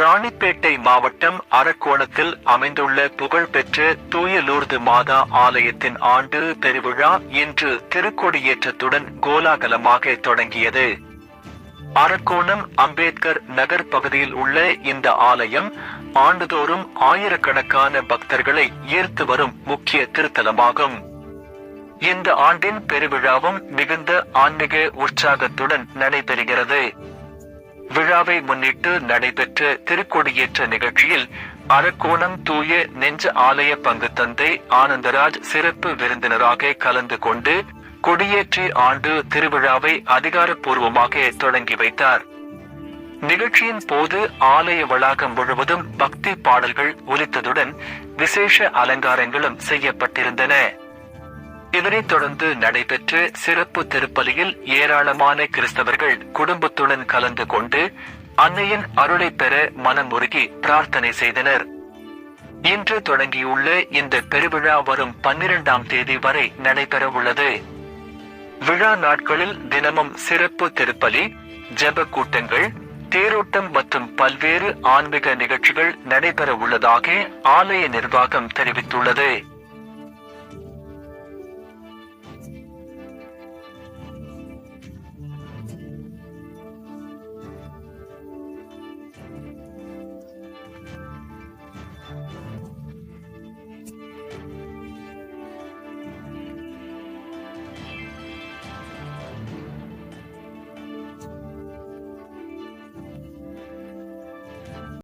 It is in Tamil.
ராணிப்பேட்டை மாவட்டம் அரக்கோணத்தில் அமைந்துள்ள புகழ்பெற்ற தூய லூர்து மாதா ஆலயத்தின் ஆண்டு பெருவிழா இன்று திருக்கொடியேற்றத்துடன் கோலாகலமாக தொடங்கியது. அரக்கோணம் அம்பேத்கர் நகர் பகுதியில் உள்ள இந்த ஆலயம் ஆண்டுதோறும் ஆயிரக்கணக்கான பக்தர்களை ஈர்த்து வரும் முக்கிய திருத்தலமாகும். இந்த ஆண்டின் பெருவிழாவும் மிகுந்த ஆன்மீக உற்சாகத்துடன் நடைபெறுகிறது. விழாவை முன்னிட்டு நடைபெற்ற திருக்கொடியேற்ற நிகழ்ச்சியில் அரக்கோணம் தூய நெஞ்ச ஆலய பங்கு தந்தை ஆனந்தராஜ் சிறப்பு விருந்தினராக கலந்து கொண்டு கொடியேற்றி ஆண்டு திருவிழாவை அதிகாரப்பூர்வமாக தொடங்கி வைத்தார். நிகழ்ச்சியின் போது ஆலய வளாகம் முழுவதும் பக்தி பாடல்கள் ஒலித்ததுடன் விசேஷ அலங்காரங்களும் செய்யப்பட்டிருந்தன. இதனைத் தொடர்ந்து நடைபெற்ற சிறப்பு திருப்பலியில் ஏராளமான கிறிஸ்தவர்கள் குடும்பத்துடன் கலந்து கொண்டு அன்னையின் அருளை பெற மனமுருகி பிரார்த்தனை செய்தனர். இன்று தொடங்கியுள்ள இந்த பெருவிழா வரும் பன்னிரெண்டாம் தேதி வரை நடைபெற உள்ளது. விழா நாட்களில் தினமும் சிறப்பு திருப்பலி ஜப கூட்டங்கள் தேரோட்டம் மற்றும் பல்வேறு ஆன்மீக நிகழ்ச்சிகள் நடைபெற உள்ளதாக ஆலய நிர்வாகம் தெரிவித்துள்ளது.